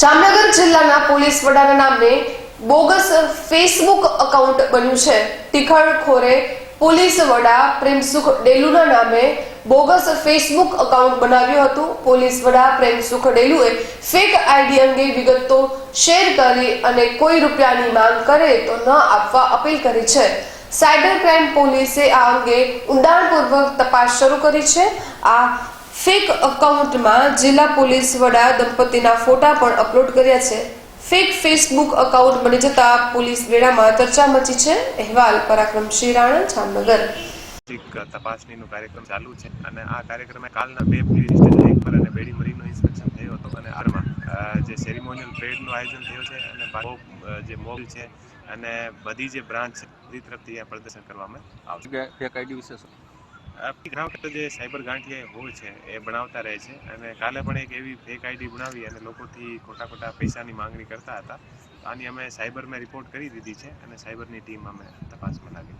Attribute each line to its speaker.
Speaker 1: જામનગર જિલ્લાના પોલીસ વડાના નામે bogus Facebook account બન્યું છે. તિખળખોરે પોલીસ વડા પ્રેમસુખ ડેલુના નામે બોગસ ફેસબુક એકાઉન્ટ બનાવ્યું હતું. પોલીસ વડા પ્રેમસુખ ડેલુએ ફેક આઈડી અંગે વિગતો શેર કરી અને કોઈ રૂપિયાની માંગ કરે તો ન આપવા અપીલ કરી છે. સાયબર ક્રાઇમ પોલીસે આ અંગે ઊંડાણપૂર્વક તપાસ શરૂ કરી છે. આ ફેક અકાઉન્ટમાં જિલ્લા પોલીસ વડા દંપતીના ફોટા પણ અપલોડ કર્યા છે. ફેક ફેસબુક અકાઉન્ટ બની જતા પોલીસ વેળામાં ચર્ચા મચી છે. અહેવાલ પરાક્રમ શ્રી રાણા જામનગર.
Speaker 2: તપાસણીનો કાર્યક્રમ ચાલુ છે અને આ કાર્યક્રમે કાલના બે પોલીસ સ્ટેશન પર અને બેડી મરીનો ઇન્સ્પેક્શન થયો હતો અને આરમાં જે સેરિમોનિયલ પરેડનું આયોજન થયું છે અને જે મોલ છે અને બધી જે બ્રાન્ચ છે બધી તરફથી અહીંયા પ્રદર્શન કરવામાં આવશે.
Speaker 3: ફેક આઈડી વિશે
Speaker 2: ઘણા વખત જે સાયબર ગાંઠિયા હોય છે, એ બનાવતા રહે છે. અને કાલે પણ એક એવી ફેક આઈડી બનાવી અને લોકોથી ખોટા ખોટા પૈસાની માંગણી કરતા હતા. આની અમે સાયબરમાં રિપોર્ટ કરી દીધી છે અને સાયબરની ટીમ અમે તપાસમાં લાગી